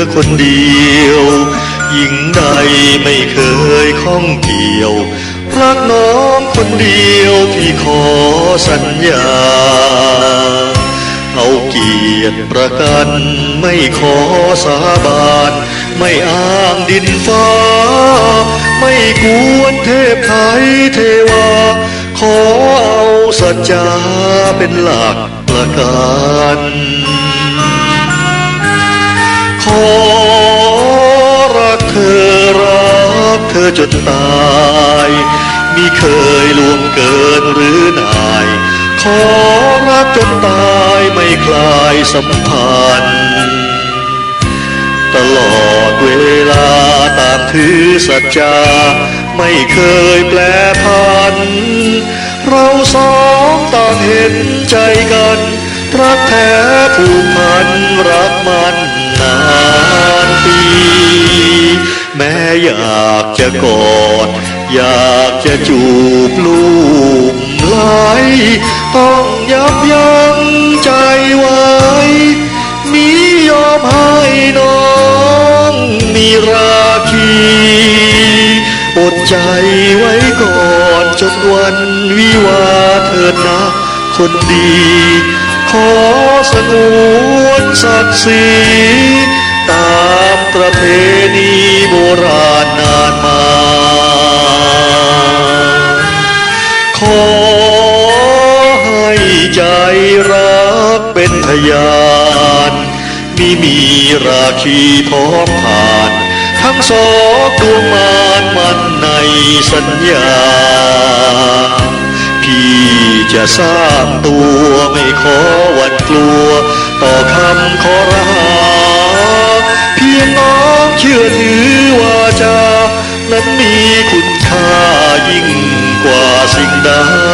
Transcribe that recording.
อคนเดียว หญิงใดไม่เคยข้องเกี่ยว รักน้องคนเดียวพี่ขอสัญญา เอาเกียรติประกันไม่ขอสาบาน ไม่อ้างดินฟ้า ไม่กวนเทพไทยเทวา ขอเอาสัจจาเป็นหลักประกัน ขอรักเธอรักเธอจนตายมิเคยล่วงเกินหรือนาย ขอรักจนตายไม่คลายสัมพันธ์ตลอดเวลาตามถือสัจจา ไม่เคยแปลพัน เราสองต่างเห็นใจกัน รักแท้ผูกพันรักมันนาน อยากจะกอด อยากจะจูบลูกไหลต้องยับยั้งใจไว้มียอมให้น้องมีราคีอดใจไว้ก่อนจนวันวิวาเถิดนะคนดี ขอสงวนศักดิ์ศรีตามประเพณีโบราณ ขอให้ใจรักเป็นพยานมิมีราคีพร้อมผ่าน ทั้งสองดวงมานมันในสัญญา พี่จะสร้างตัวไม่ขอหวันกลัว ต่อคำขอรหาเพียงน้องเชื่อถือ นั้